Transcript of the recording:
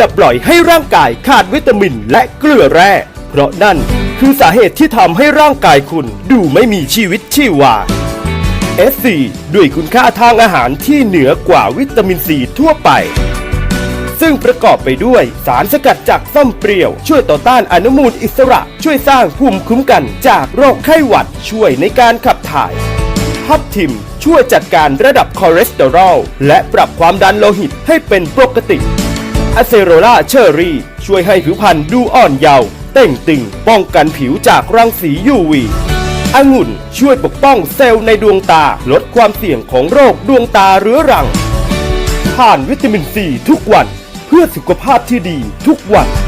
อย่าปล่อยให้ร่างกายขาดวิตามินและเกลือแร่ เพราะนั่นคือสาเหตุที่ทำให้ร่างกายคุณดูไม่มีชีวิตชีวา SC ด้วยคุณค่าทางอาหารที่เหนือกว่าวิตามินซีทั่วไป ซึ่งประกอบไปด้วยสารสกัดจากส้มเปรี้ยว ช่วยต่อต้านอนุมูลอิสระ ช่วยสร้างภูมิคุ้มกันจากโรคไข้หวัดช่วยในการขับถ่ายทับทิมช่วยจัดการระดับคอเลสเตอรอลและปรับความดันโลหิตให้เป็นปกติ อเซโรล่าเชอรี่ ช่วยให้ผิวพรรณดูอ่อนเยาว์เต่งตึงป้องกันผิวจากรังสี UV องุ่นช่วยปกป้องเซลล์ในดวงตา ลดความเสี่ยงของโรคดวงตาเรื้อรังทานวิตามินซีทุกวัน เพื่อสุขภาพที่ดีทุกวัน